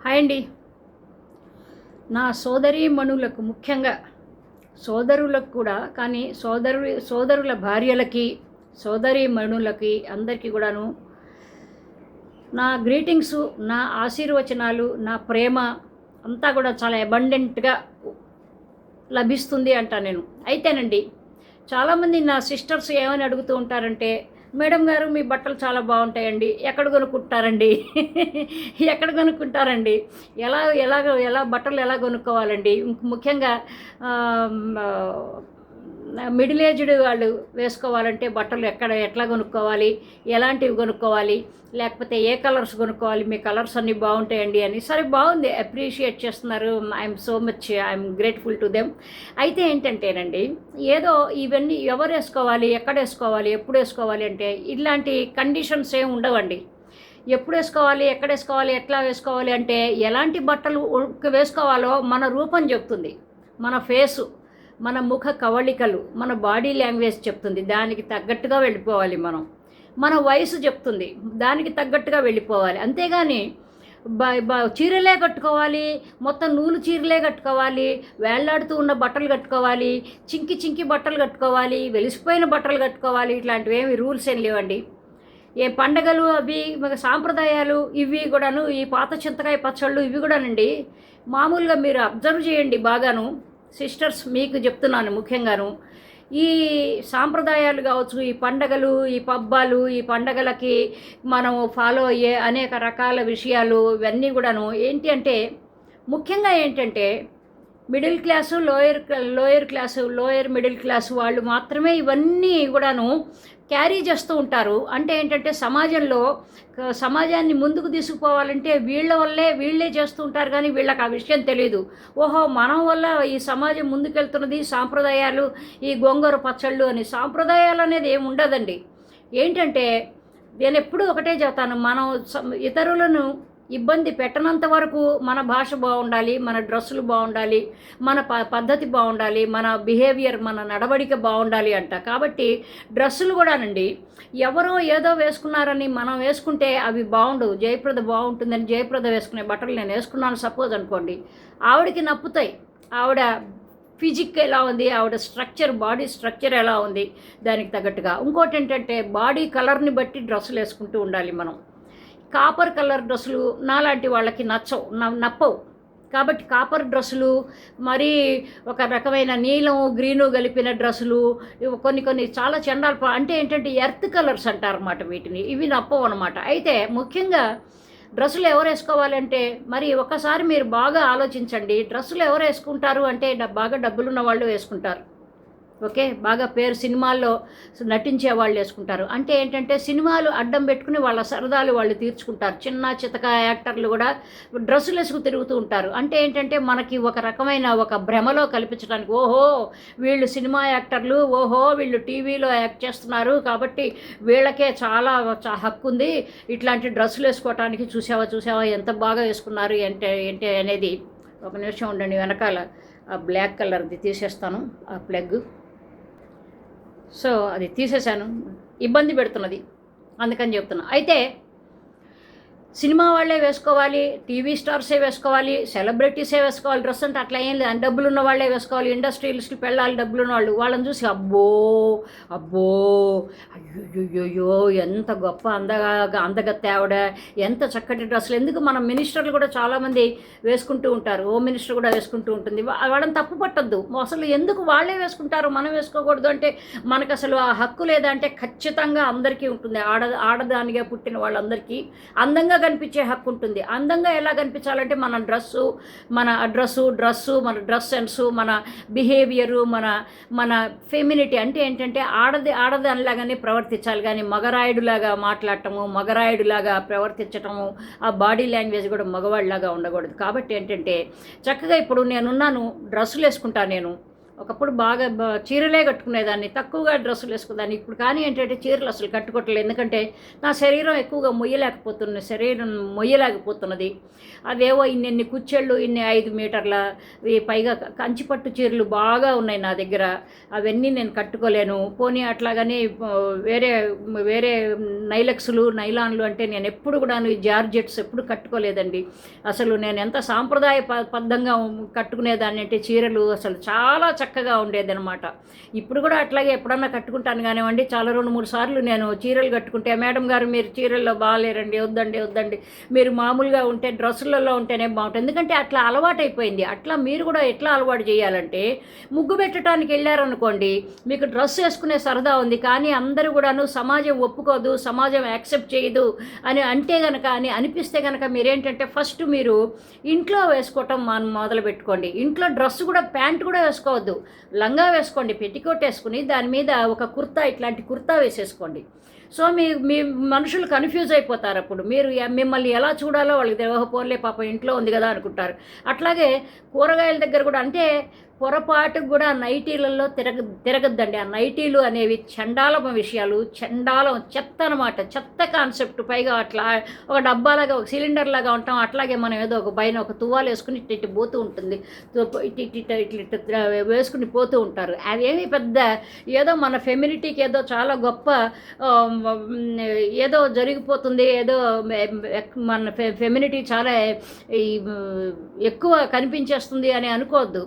Hi అండి. నా సోదరీమణులకు ముఖ్యంగా సోదరులకు కూడా కానీ సోదరు సోదరుల భార్యలకి సోదరీమణులకి అందరికీ కూడాను నా గ్రీటింగ్స్ నా ఆశీర్వచనాలు నా ప్రేమ అంతా కూడా చాలా అబండెంట్గా లభిస్తుంది అంటా నేను. అయితేనండి చాలామంది నా సిస్టర్స్ ఏమని అడుగుతూ ఉంటారంటే మేడం గారు మీ బట్టలు చాలా బాగుంటాయండి. ఎక్కడ కొనుక్కుంటారండి? ఎక్కడ కొనుక్కుంటారండి? ఎలా ఎలా ఎలా బట్టలు ఎలా కొనుక్కోవాలండి? ముఖ్యంగా మిడిల్ ఏజ్డ్ వాళ్ళు వేసుకోవాలంటే బట్టలు ఎక్కడ ఎట్లా కొనుక్కోవాలి ఎలాంటివి కొనుక్కోవాలి లేకపోతే ఏ కలర్స్ కొనుక్కోవాలి మీ కలర్స్ అన్నీ బాగుంటాయండి అని. సరే బాగుంది అప్రిషియేట్ చేస్తున్నారు. I'm so much I'm grateful to them అయితే ఏంటంటేనండి ఏదో ఇవన్నీ ఎవరు వేసుకోవాలి ఎక్కడ వేసుకోవాలి ఎప్పుడు వేసుకోవాలి అంటే ఇలాంటి కండిషన్స్ ఏమి ఉండవండి. ఎప్పుడు వేసుకోవాలి ఎక్కడ వేసుకోవాలి ఎట్లా వేసుకోవాలి అంటే ఎలాంటి బట్టలు వేసుకోవాలో మన రూపం చెప్తుంది. మన ఫేసు. మన ముఖ కవళికలు మన బాడీ లాంగ్వేజ్ చెప్తుంది. దానికి తగ్గట్టుగా వెళ్ళిపోవాలి మనం. మన వయసు చెప్తుంది. దానికి తగ్గట్టుగా వెళ్ళిపోవాలి. అంతేగాని చీరలే కట్టుకోవాలి మొత్తం నూలు చీరలే కట్టుకోవాలి వేళ్ళాడుతూ ఉన్న బట్టలు కట్టుకోవాలి చింకి చింకి బట్టలు కట్టుకోవాలి వెలిసిపోయిన బట్టలు కట్టుకోవాలి ఇట్లాంటివి ఏమి రూల్స్ ఏం లేవండి. ఏ పండగలు అవి సాంప్రదాయాలు ఇవి కూడాను ఈ పాత చింతకాయ పచ్చళ్ళు ఇవి కూడానండి మామూలుగా మీరు అబ్జర్వ్ చేయండి బాగాను. సిస్టర్స్ మీకు చెప్తున్నాను ముఖ్యంగాను. ఈ సాంప్రదాయాలు కావచ్చు ఈ పండగలు ఈ పబ్బాలు ఈ పండగలకి మనం ఫాలో అయ్యే అనేక రకాల విషయాలు ఇవన్నీ కూడాను ఏంటి అంటే ముఖ్యంగా ఏంటంటే middle class lower lower class lower middle class వాళ్ళు మాత్రమే ఇవన్నీ కూడాను క్యారీ చేస్తూ ఉంటారు. అంటే ఏంటంటే సమాజంలో సమాజాన్ని ముందుకు తీసుకుపోవాలంటే వీళ్ళ వల్లే వీళ్ళే చేస్తూ ఉంటారు కానీ వీళ్ళకి ఆ విషయం తెలియదు ఓహో మనం వల్ల ఈ సమాజం ముందుకెళ్తున్నది సాంప్రదాయాలు ఈ గోంగూర పచ్చళ్ళు అని. సాంప్రదాయాలు అనేది ఏమి ఉండదండి. ఏంటంటే నేను ఎప్పుడూ ఒకటే చెప్తాను. మనం ఇతరులను ఇబ్బంది పెట్టనంత వరకు మన భాష బాగుండాలి మన డ్రెస్సులు బాగుండాలి మన ప పద్ధతి బాగుండాలి మన బిహేవియర్ మన నడవడిక బాగుండాలి అంట. కాబట్టి డ్రెస్సులు కూడానండి ఎవరో ఏదో వేసుకున్నారని మనం వేసుకుంటే అవి బాగుండవు జయప్రద బాగుంటుందని జయప్రద వేసుకునే బట్టలు నేను వేసుకున్నాను సపోజ్ అనుకోండి ఆవిడకి నప్పుతాయి. ఆవిడ ఫిజిక్ ఎలా ఉంది ఆవిడ స్ట్రక్చర్ బాడీ స్ట్రక్చర్ ఎలా ఉంది దానికి తగ్గట్టుగా. ఇంకోటి ఏంటంటే బాడీ కలర్ని బట్టి డ్రెస్సులు వేసుకుంటూ ఉండాలి మనం. కాపర్ కలర్ డ్రెస్సులు నాలాంటి వాళ్ళకి నచ్చవు నప్పవు. కాబట్టి కాపర్ డ్రెస్సులు మరీ ఒక రకమైన నీలం గ్రీను కలిపిన డ్రెస్సులు కొన్ని కొన్ని చాలా చండాల అంటే ఏంటంటే ఎర్త్ కలర్స్ అంటారన్నమాట వీటిని. ఇవి నప్పవు అనమాట అయితే ముఖ్యంగా డ్రెస్సులు ఎవరు వేసుకోవాలంటే మరి ఒకసారి మీరు బాగా ఆలోచించండి. డ్రెస్సులు ఎవరు వేసుకుంటారు అంటే బాగా డబ్బులున్న వాళ్ళు వేసుకుంటారు. ఓకే? బాగా పేరు సినిమాల్లో నటించే వాళ్ళు వేసుకుంటారు. అంటే ఏంటంటే సినిమాలు అడ్డం పెట్టుకుని వాళ్ళ సరదాలు వాళ్ళు తీర్చుకుంటారు. చిన్న చితక యాక్టర్లు కూడా డ్రెస్సులు వేసుకు తిరుగుతూ ఉంటారు. అంటే ఏంటంటే మనకి ఒక రకమైన ఒక భ్రమలో కల్పించడానికి ఓహో వీళ్ళు సినిమా యాక్టర్లు ఓహో వీళ్ళు టీవీలో యాక్ట్ చేస్తున్నారు కాబట్టి వీళ్ళకే చాలా హక్కు ఉంది. ఇట్లాంటి డ్రెస్సులు వేసుకోవటానికి చూసావా చూసావా ఎంత బాగా వేసుకున్నారు అంటే ఏంటి అనేది ఒక నిమిషం ఉండండి వెనకాల ఆ బ్లాక్ కలర్ది తీసేస్తాను ఆ ప్లగ్. సో అది తీసేశాను. ఇబ్బంది పెడుతున్నది. అందుకని చెప్తున్నా. అయితే సినిమా వాళ్ళే వేసుకోవాలి టీవీ స్టార్సే వేసుకోవాలి సెలబ్రిటీసే వేసుకోవాలి డ్రెస్ అంటే అట్లా ఏం లేదు. డబ్బులు ఉన్న వాళ్ళే వేసుకోవాలి ఇండస్ట్రియలిస్ట్కి పెళ్ళాలి డబ్బులు ఉన్న వాళ్ళు. వాళ్ళని చూసి అబ్బో అబ్బో అయ్యోయ్యో ఎంత గొప్ప అందగా అందగత్తే ఆవిడ ఎంత చక్కటి డ్రెస్సులు. ఎందుకు మన మినిస్టర్లు కూడా చాలామంది వేసుకుంటూ ఉంటారు. హోమ్ మినిస్టర్ కూడా వేసుకుంటూ ఉంటుంది. వాళ్ళని తప్పు పట్టద్దు. అసలు ఎందుకు వాళ్ళే వేసుకుంటారు మనం వేసుకోకూడదు అంటే మనకు అసలు ఆ హక్కు లేదంటే ఖచ్చితంగా అందరికీ ఉంటుంది. ఆడ ఆడదానిగా పుట్టిన వాళ్ళందరికీ అందంగా కనిపించే హక్కు ఉంటుంది. అందంగా ఎలా కనిపించాలంటే మన డ్రెస్సు మన డ్రెస్సు డ్రెస్సు మన డ్రెస్ సెన్సు మన బిహేవియరు మన మన ఫెమినిటీ అంటే ఏంటంటే ఆడది ఆడదానిలాగానే ప్రవర్తించాలి. కానీ మగరాయుడులాగా మాట్లాడటము మగరాయుడులాగా ప్రవర్తించటము ఆ బాడీ లాంగ్వేజ్ కూడా మగవాళ్ళలాగా ఉండకూడదు. కాబట్టి ఏంటంటే చక్కగా ఇప్పుడు నేనున్నాను డ్రెస్సులు వేసుకుంటాను నేను. ఒకప్పుడు బాగా చీరలే కట్టుకునేదాన్ని తక్కువగా డ్రెస్సులు వేసుకునేదాన్ని ఇప్పుడు కానీ ఏంటంటే చీరలు అసలు కట్టుకోవట్లేదు. ఎందుకంటే నా శరీరం ఎక్కువగా మొయ్యలేకపోతున్న శరీరం మొయ్యలేకపోతున్నది. అవేవో ఇన్ని కుచ్చెళ్ళు ఇన్ని ఐదు మీటర్ల ఈ పైగా కంచిపట్టు చీరలు బాగా ఉన్నాయి నా దగ్గర. అవన్నీ నేను కట్టుకోలేను. పోనీ అట్లాగని వేరే వేరే నైలక్స్లు నైలాన్లు అంటే నేను ఎప్పుడు కూడా ఈ జార్జెట్స్ ఎప్పుడు కట్టుకోలేదండి. అసలు నేను ఎంత సాంప్రదాయ పద్ధంగా కట్టుకునేదాన్ని అంటే చీరలు అసలు చాలా చక్క చక్కగా ఉండేదనమాట ఇప్పుడు కూడా అట్లాగే ఎప్పుడన్నా కట్టుకుంటాను కానివ్వండి చాలా రెండు మూడు సార్లు నేను చీరలు కట్టుకుంటే మేడం గారు మీరు చీరల్లో బాగాలేరండి వద్దండి వద్దండి మీరు మామూలుగా ఉంటే డ్రెస్సులలో ఉంటేనే బాగుంటుంది. ఎందుకంటే అట్లా అలవాటైపోయింది. అట్లా మీరు కూడా ఎట్లా అలవాటు చేయాలంటే ముగ్గు పెట్టడానికి వెళ్ళారనుకోండి మీకు డ్రెస్ వేసుకునే సరదా ఉంది కానీ అందరూ కూడాను సమాజం ఒప్పుకోదు సమాజం యాక్సెప్ట్ చేయదు అని అంటే గనక అని అనిపిస్తే గనక మీరేంటంటే ఫస్ట్ మీరు ఇంట్లో వేసుకోవటం మనం మొదలు పెట్టుకోండి ఇంట్లో డ్రెస్ కూడా ప్యాంట్ కూడా వేసుకోవద్దు. లంగా వేసుకోండి పెట్టికోట్ వేసుకుని దాని మీద ఒక కుర్తా ఇట్లాంటి కుర్తా వేసేసుకోండి. సో మీ మీ మనుషులు కన్ఫ్యూజ్ అయిపోతారు అప్పుడు. మీరు మిమ్మల్ని ఎలా చూడాలో వాళ్ళకి తెలియక పోలే పాప ఇంట్లో ఉంది కదా అనుకుంటారు. అట్లాగే కూరగాయల దగ్గర కూడా అంటే పొరపాటు కూడా నైటీలలో తిరగ తిరగద్దండి. ఆ నైటీలు అనేవి చండాలం విషయాలు చండాలం చెత్త అనమాట చెత్త కాన్సెప్ట్. పైగా అట్లా ఒక డబ్బాలాగా ఒక సిలిండర్ లాగా ఉంటాం. అట్లాగే మనం ఏదో ఒక పైన ఒక తువ్వాలు వేసుకుని ఇటు ఇట్టి పోతూ ఉంటుంది. తో- ఇటు ఇటు ఇటు ఇటు వేసుకుని పోతూ ఉంటారు. అదేమి పెద్ద ఏదో మన ఫెమినిటీకి ఏదో చాలా గొప్ప ఏదో జరిగిపోతుంది ఏదో మన ఫె ఫెమినిటీ చాలా ఈ ఎక్కువ కనిపించేస్తుంది అని అనుకోవద్దు.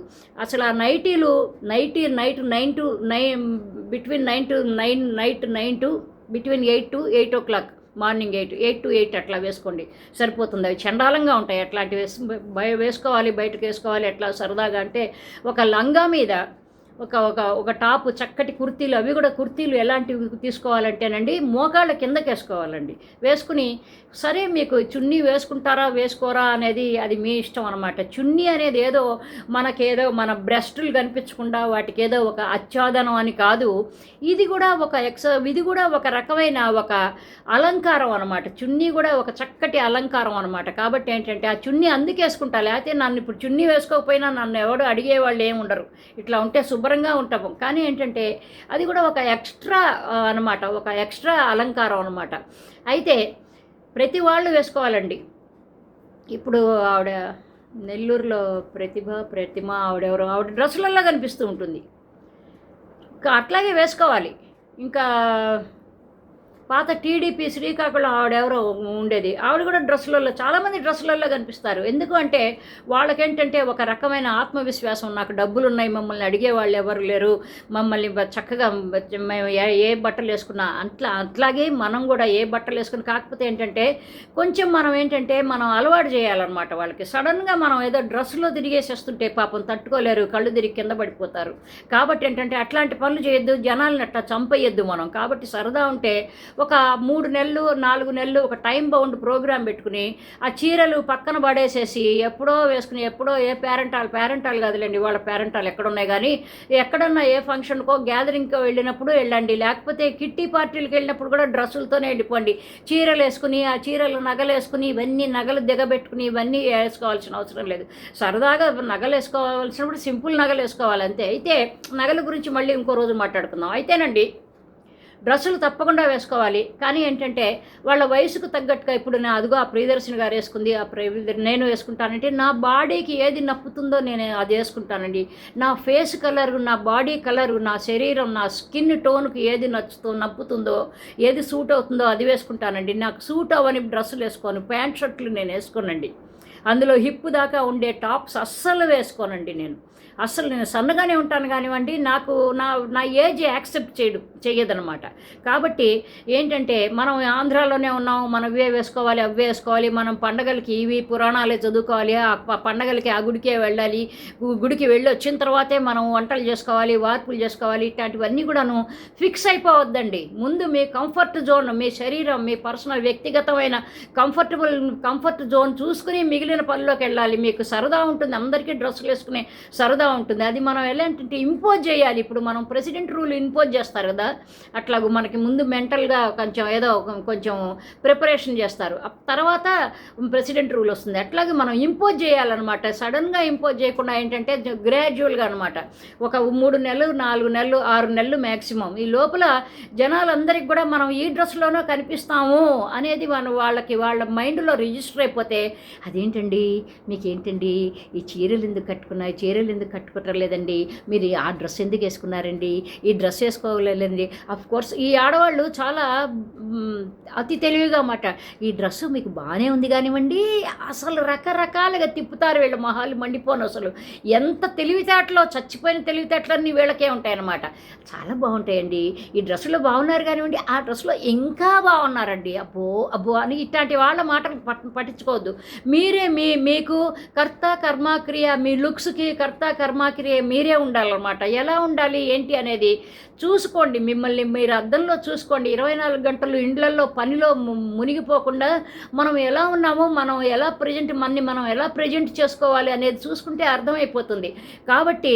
అసలు ఆ నైటీలు nighty night nine to nine between nine to nine night nine to between eight to eight o'clock morning eight eight to eight అట్లా వేసుకోండి. సరిపోతుంది. అవి చండాలంగా ఉంటాయి. అట్లాంటివి వేసు వేసుకోవాలి బయటకు వేసుకోవాలి ఎట్లా సరదాగా అంటే ఒక లంగా మీద ఒక ఒక ఒక టాపు చక్కటి కుర్తీలు అవి కూడా కుర్తీలు ఎలాంటివి తీసుకోవాలంటేనండి మోకాళ్ళ కిందకి వేసుకోవాలండి వేసుకుని సరే మీకు చున్నీ వేసుకుంటారా వేసుకోరా అనేది అది మీ ఇష్టం అనమాట చున్నీ అనేది ఏదో మనకేదో మన బ్రెస్టులు కనిపించకుండా వాటికి ఏదో ఒక ఆచ్ఛాదనం అని కాదు. ఇది కూడా ఒక ఎక్స ఇది కూడా ఒక రకమైన ఒక అలంకారం అనమాట చున్నీ కూడా ఒక చక్కటి అలంకారం అనమాట కాబట్టి ఏంటంటే ఆ చున్నీ అందుకేసుకుంటా లేకపోతే నన్ను ఇప్పుడు చున్నీ వేసుకోకపోయినా నన్ను ఎవడు అడిగేవాళ్ళు ఏమి ఉండరు. ఇట్లా ఉంటే శుభ్రంగా ఉంటాము. కానీ ఏంటంటే అది కూడా ఒక ఎక్స్ట్రా అనమాట ఒక ఎక్స్ట్రా అలంకారం అనమాట అయితే ప్రతి వాళ్ళు వేసుకోవాలండి. ఇప్పుడు ఆవిడ నెల్లూరులో ప్రతిభ ప్రతిమ ఆవిడెవరో ఆవిడ డ్రెస్సులలో కనిపిస్తూ ఉంటుంది. ఇంకా అట్లాగే వేసుకోవాలి. ఇంకా పాత టీడీపీ శ్రీకాకుళం ఆవిడెవరో ఉండేది. ఆవిడ కూడా డ్రెస్సులలో చాలామంది డ్రెస్సులలో కనిపిస్తారు. ఎందుకు అంటే వాళ్ళకేంటంటే ఒక రకమైన ఆత్మవిశ్వాసం. నాకు డబ్బులు ఉన్నాయి మమ్మల్ని అడిగే వాళ్ళు ఎవరు లేరు. మమ్మల్ని చక్కగా మేము ఏ బట్టలు వేసుకున్నా అట్లా అట్లాగే మనం కూడా ఏ బట్టలు వేసుకుని కాకపోతే ఏంటంటే కొంచెం మనం ఏంటంటే మనం అలవాటు చేయాలన్నమాట వాళ్ళకి. సడన్గా మనం ఏదో డ్రెస్సులో తిరిగేసేస్తుంటే పాపం తట్టుకోలేరు కళ్ళు తిరిగి కింద పడిపోతారు. కాబట్టి ఏంటంటే అట్లాంటి పనులు చేయొద్దు జనాలను అట్లా చంపేయొద్దు మనం. కాబట్టి సరదా ఉంటే ఒక మూడు నెలలు నాలుగు నెలలు ఒక టైం బౌండ్ ప్రోగ్రామ్ పెట్టుకుని ఆ చీరలు పక్కన పడేసేసి ఎప్పుడో వేసుకుని ఎప్పుడో ఏ పేరెంటాలు పేరెంటాలు కాదులేండి వాళ్ళ పేరెంటాలు ఎక్కడున్నాయి కానీ ఎక్కడన్నా ఏ ఫంక్షన్కో గ్యాదరింగ్కో వెళ్ళినప్పుడు వెళ్ళండి. లేకపోతే కిట్టి పార్టీలకు వెళ్ళినప్పుడు కూడా డ్రెస్సులతోనే వెళ్ళిపోండి. చీరలు వేసుకుని ఆ చీరలు నగలు వేసుకుని ఇవన్నీ నగలు దిగబెట్టుకుని ఇవన్నీ వేసుకోవాల్సిన అవసరం లేదు. సరదాగా నగలు వేసుకోవాల్సినప్పుడు సింపుల్ నగలు వేసుకోవాలి అంతే అయితే నగల గురించి మళ్ళీ ఇంకో రోజు మాట్లాడుకుందాం. అయితేనండి. డ్రెస్సులు తప్పకుండా వేసుకోవాలి. కానీ ఏంటంటే వాళ్ళ వయసుకు తగ్గట్టుగా ఇప్పుడు నా అదిగో ఆ ప్రియదర్శిని గారు వేసుకుంది ఆ ప్రియ నేను వేసుకుంటానంటే నా బాడీకి ఏది నప్పుతుందో నేను అది వేసుకుంటానండి. నా ఫేస్ కలర్ నా బాడీ కలర్ నా శరీరం నా స్కిన్ టోన్కి ఏది నచ్చుతో నప్పుతుందో ఏది సూట్ అవుతుందో అది వేసుకుంటానండి. నాకు సూట్ అవ్వని డ్రెస్సులు వేసుకోను ప్యాంట్ షర్ట్లు నేను వేసుకోనండి. అందులో హిప్ దాకా ఉండే టాప్స్ అస్సలు వేసుకోనండి నేను. అసలు నేను సన్నగానే ఉంటాను కానివ్వండి నాకు నా నా ఏజ్ యాక్సెప్ట్ చేయడు చేయదనమాట కాబట్టి ఏంటంటే మనం ఆంధ్రాలోనే ఉన్నాం మనం ఇవే వేసుకోవాలి అవే వేసుకోవాలి మనం పండగలకి ఇవి పురాణాలే చదువుకోవాలి ఆ పండగలకి ఆ గుడికే వెళ్ళాలి గుడికి వెళ్ళి వచ్చిన తర్వాతే మనం వంటలు చేసుకోవాలి వార్పులు చేసుకోవాలి ఇట్లాంటివన్నీ కూడాను ఫిక్స్ అయిపోవద్దండి. ముందు మీ కంఫర్ట్ జోన్ మీ శరీరం మీ పర్సనల్ వ్యక్తిగతమైన కంఫర్టబుల్ కంఫర్ట్ జోన్ చూసుకుని మిగిలిన మిగిలిన పనిలోకి వెళ్ళాలి. మీకు సరదా ఉంటుంది అందరికీ డ్రెస్సులు వేసుకునే సరదా ఉంటుంది. అది మనం ఎలాంటి ఇంపోజ్ చేయాలి. ఇప్పుడు మనం ప్రెసిడెంట్ రూల్ ఇంపోజ్ చేస్తారు కదా అట్లాగూ మనకి ముందు మెంటల్గా కొంచెం ఏదో ఒక- కొంచెం ప్రిపరేషన్ చేస్తారు. తర్వాత ప్రెసిడెంట్ రూల్ వస్తుంది. అట్లాగే మనం ఇంపోజ్ చేయాలన్నమాట. సడన్గా ఇంపోజ్ చేయకుండా ఏంటంటే గ్రాడ్యువల్గా అనమాట ఒక మూడు నెలలు నాలుగు నెలలు ఆరు నెలలు మ్యాక్సిమం ఈ లోపల జనాలందరికీ కూడా మనం ఈ డ్రెస్లోనో కనిపిస్తాము అనేది మన వాళ్ళకి వాళ్ళ మైండ్లో రిజిస్టర్ అయిపోతే అదేంటండి? మీకేంటండి? ఈ చీరలు ఎందుకు కట్టుకున్నాయి? ఈ చీరలు ఎందుకు కట్టుకోవటం మీరు ఆ డ్రెస్ ఎందుకు వేసుకున్నారండి? ఈ డ్రెస్ వేసుకోలేదండి. అఫ్ కోర్స్ ఈ ఆడవాళ్ళు చాలా అతి తెలివిగా మాట. ఈ డ్రెస్సు మీకు బాగానే ఉంది కానివ్వండి అసలు రకరకాలుగా తిప్పుతారు వీళ్ళ మొహాలు మండిపోను అసలు. ఎంత తెలివితేటలో చచ్చిపోయిన తెలివితేటలన్నీ వీళ్ళకే ఉంటాయన్నమాట. చాలా బాగుంటాయండి. ఈ డ్రెస్సులో బాగున్నారు కానివ్వండి ఆ డ్రెస్సులో ఇంకా బాగున్నారండి. అబ్బో అబ్బో అని ఇట్లాంటి వాళ్ళ మాటలు పట్ పట్టించుకోవద్దు. మీరే మీ మీకు కర్త కర్మక్రియ మీ లుక్స్కి కర్త కర్మక్రియ మీరే ఉండాలన్నమాట. ఎలా ఉండాలి ఏంటి అనేది చూసుకోండి మిమ్మల్ని మీరు అద్దంలో చూసుకోండి. ఇరవై నాలుగు గంటలు ఇండ్లల్లో పనిలో మునిగిపోకుండా మనం ఎలా ఉన్నామో మనం ఎలా ప్రజెంట్ మనని మనం ఎలా ప్రజెంట్ చేసుకోవాలి అనేది చూసుకుంటే అర్థమైపోతుంది. కాబట్టి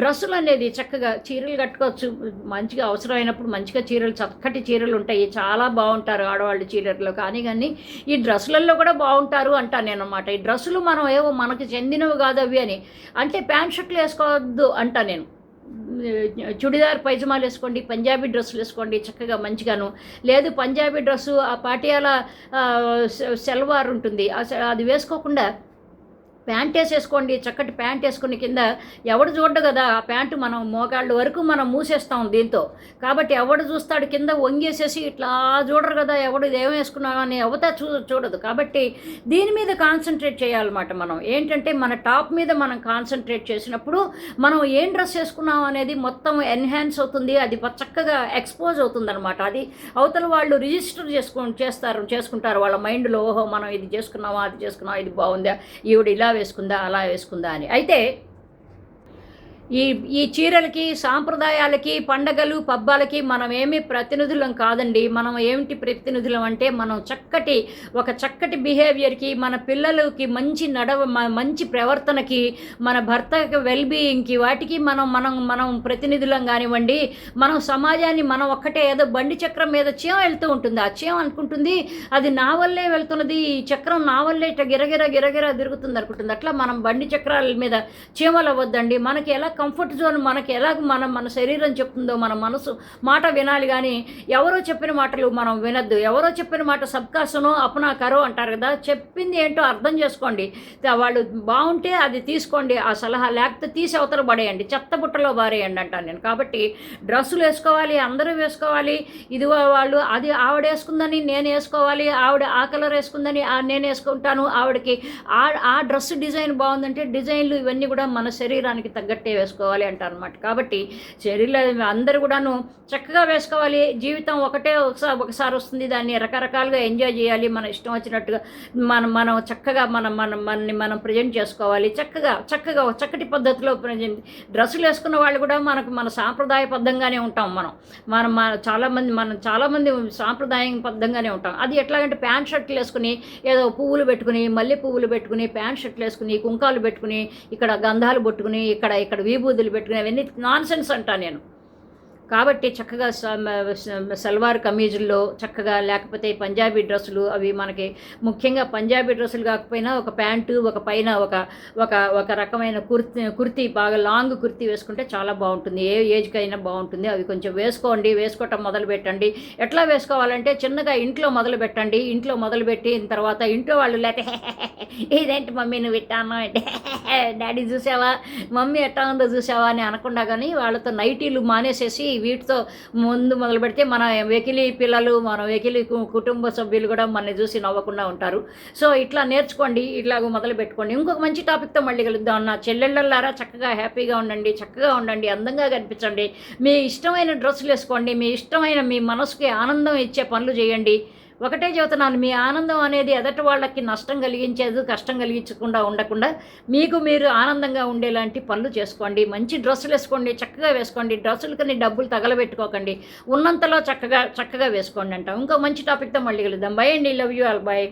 డ్రెస్సులు అనేది చక్కగా చీరలు కట్టుకోవచ్చు. మంచిగా అవసరమైనప్పుడు మంచిగా చీరలు చక్కటి చీరలు ఉంటాయి. చాలా బాగుంటారు ఆడవాళ్ళు చీరల్లో. కానీ కానీ ఈ డ్రెస్సులలో కూడా బాగుంటారు అంటాను నేను అనమాట ఈ డ్రెస్సులు మనం ఏవో మనకు చెందినవి కాదు అవి అని. అంటే ప్యాంట్ షర్ట్ షర్ట్లు వేసుకోవద్దు అంటా నేను. చుడిదార్ పైజమాలు వేసుకోండి పంజాబీ డ్రెస్సులు వేసుకోండి చక్కగా మంచిగాను. లేదు పంజాబీ డ్రెస్సు ఆ పాటియాల సె- సెల్వార్ ఉంటుంది. అది వేసుకోకుండా ప్యాంట్ వేసేసుకోండి చక్కటి ప్యాంట్ వేసుకుని కింద ఎవడు చూడ్డు కదా ఆ ప్యాంటు మనం మోకాళ్ళ వరకు మనం మూసేస్తాం దీంతో. కాబట్టి ఎవడు చూస్తాడు కింద వంగేసేసి ఇట్లా చూడరు కదా ఎవడు ఏం వేసుకున్నావు అని ఎవతా చూ చూడదు. కాబట్టి దీని మీద కాన్సన్ట్రేట్ చేయాలన్నమాట మనం. ఏంటంటే మన టాప్ మీద మనం కాన్సన్ట్రేట్ చేసినప్పుడు మనం ఏం డ్రెస్ వేసుకున్నాం అనేది మొత్తం ఎన్హాన్స్ అవుతుంది అది చక్కగా ఎక్స్పోజ్ అవుతుంది అనమాట అది అవతల వాళ్ళు రిజిస్టర్ చేసుకు చేస్తారు చేసుకుంటారు. వాళ్ళ మైండ్లో ఓహో మనం ఇది చేసుకున్నామా అది చేసుకున్నావా ఇది బాగుందా ఈవిడ ఇలా వేసుకుందా అలా వేసుకుందా అని. అయితే ఈ ఈ చీరలకి సాంప్రదాయాలకి పండగలు పబ్బాలకి మనం ఏమీ ప్రతినిధులం కాదండి. మనం ఏమిటి ప్రతినిధులం అంటే మనం చక్కటి ఒక చక్కటి బిహేవియర్కి మన పిల్లలకి మంచి నడవ మంచి ప్రవర్తనకి మన భర్తకి వెల్బీయింగ్కి వాటికి మనం మనం మనం ప్రతినిధులం కానివ్వండి మనం సమాజాన్ని మనం ఒక్కటే ఏదో బండి చక్రం మీద చీమ వెళ్తూ ఉంటుంది. ఆ చీమ అనుకుంటుంది అది నా వల్లే వెళ్తున్నది ఈ చక్రం నా వల్లే ఇట్లా గిరగిర గిరగిర తిరుగుతుంది అనుకుంటుంది. అట్లా మనం బండి చక్రాల మీద చీమలు అవ్వద్దండి మనకి ఎలా కంఫర్ట్ జోన్ మనకి ఎలాగ మనం మన శరీరం చెప్తుందో మన మనసు మాట వినాలి కానీ ఎవరో చెప్పిన మాటలు మనం వినద్దు. ఎవరో చెప్పిన మాట సబ్కాసనో అపనా కరో అంటారు కదా. చెప్పింది ఏంటో అర్థం చేసుకోండి. వాళ్ళు బాగుంటే అది తీసుకోండి. ఆ సలహా లేకపోతే తీసి అవతల పడేయండి. చెత్త బుట్టలో బారేయండి అంటాను నేను. కాబట్టి డ్రెస్సులు వేసుకోవాలి అందరూ వేసుకోవాలి. ఇది వాళ్ళు అది ఆవిడ వేసుకుందని నేను వేసుకోవాలి ఆవిడ ఆ కలర్ వేసుకుందని నేను వేసుకుంటాను. ఆవిడకి ఆ ఆ డ్రెస్ డిజైన్ బాగుందంటే డిజైన్లు ఇవన్నీ కూడా మన శరీరానికి తగ్గట్టే వేసుకోవాలి. అంటారు అనమాట కాబట్టి శరీరం అందరూ కూడాను చక్కగా వేసుకోవాలి. జీవితం ఒకటే ఒకసారి ఒకసారి వస్తుంది. దాన్ని రకరకాలుగా ఎంజాయ్ చేయాలి. మన ఇష్టం వచ్చినట్టుగా మనం మనం చక్కగా మనం మనం మనని మనం ప్రజెంట్ చేసుకోవాలి. చక్కగా చక్కగా చక్కటి పద్ధతిలో ప్రజెంట్ డ్రెస్సులు వేసుకున్న వాళ్ళు కూడా మనకు మన సాంప్రదాయ బద్ధంగానే ఉంటాం మనం. మనం మన చాలామంది మనం చాలామంది సాంప్రదాయం బద్ధంగానే ఉంటాం. అది ఎట్లాగంటే ప్యాంట్ షర్ట్లు వేసుకుని ఏదో పువ్వులు పెట్టుకుని మల్లె పువ్వులు పెట్టుకుని ప్యాంట్ షర్ట్లు వేసుకుని కుంకాలు పెట్టుకుని ఇక్కడ గంధాలు పెట్టుకుని ఇక్కడ ఇక్కడ విభూతులు పెట్టుకుని అవన్నీ నాన్ సెన్స్ అంటా నేను. కాబట్టి చక్కగా సల్వార్ కమీజుల్లో చక్కగా లేకపోతే పంజాబీ డ్రెస్సులు అవి మనకి ముఖ్యంగా పంజాబీ డ్రెస్సులు కాకపోయినా ఒక ప్యాంటు ఒక పైన ఒక ఒక ఒక రకమైన కుర్తి కుర్తి బాగా లాంగ్ కుర్తి వేసుకుంటే చాలా బాగుంటుంది. ఏ ఏజ్కి అయినా బాగుంటుంది. అవి కొంచెం వేసుకోండి వేసుకోవటం మొదలు పెట్టండి. ఎట్లా వేసుకోవాలంటే చిన్నగా ఇంట్లో మొదలు పెట్టండి. ఇంట్లో మొదలు పెట్టిన తర్వాత ఇంట్లో వాళ్ళు లేకపోతే ఇదేంటి మమ్మీ నువ్వు ఇట్టాను అంటే డాడీ చూసావా? మమ్మీ ఎట్టా ఉందో చూసావా? అని అనకుండా కానీ వాళ్ళతో నైటీలు మానేసేసి వీటితో ముందు మొదలు పెడితే మన వెకిలి పిల్లలు మన వెకిలి కు- కుటుంబ సభ్యులు కూడా మనని చూసి నవ్వకుండా ఉంటారు. సో ఇట్లా నేర్చుకోండి ఇట్లాగ మొదలు పెట్టుకోండి. ఇంకొక మంచి టాపిక్తో మళ్ళీ కలుద్దాం నా చెల్లెళ్ళలారా చక్కగా హ్యాపీగా ఉండండి చక్కగా ఉండండి అందంగా కనిపించండి. మీ ఇష్టమైన డ్రెస్సులు వేసుకోండి మీ ఇష్టమైన మీ మనసుకి ఆనందం ఇచ్చే పనులు చేయండి. ఒకటే చెబుతున్నాను మీ ఆనందం అనేది ఎదటి వాళ్ళకి నష్టం కలిగించేది కష్టం కలిగించకుండా ఉండకుండా మీకు మీరు ఆనందంగా ఉండేలాంటి పనులు చేసుకోండి. మంచి డ్రెస్సులు వేసుకోండి చక్కగా వేసుకోండి. డ్రెస్సులకని డబ్బులు తగలబెట్టుకోకండి. ఉన్నంతలో చక్కగా చక్కగా వేసుకోండి అంటాం. ఇంకో మంచి టాపిక్తో మళ్ళీ కలుద్దాం. బై అండి. Love you all bye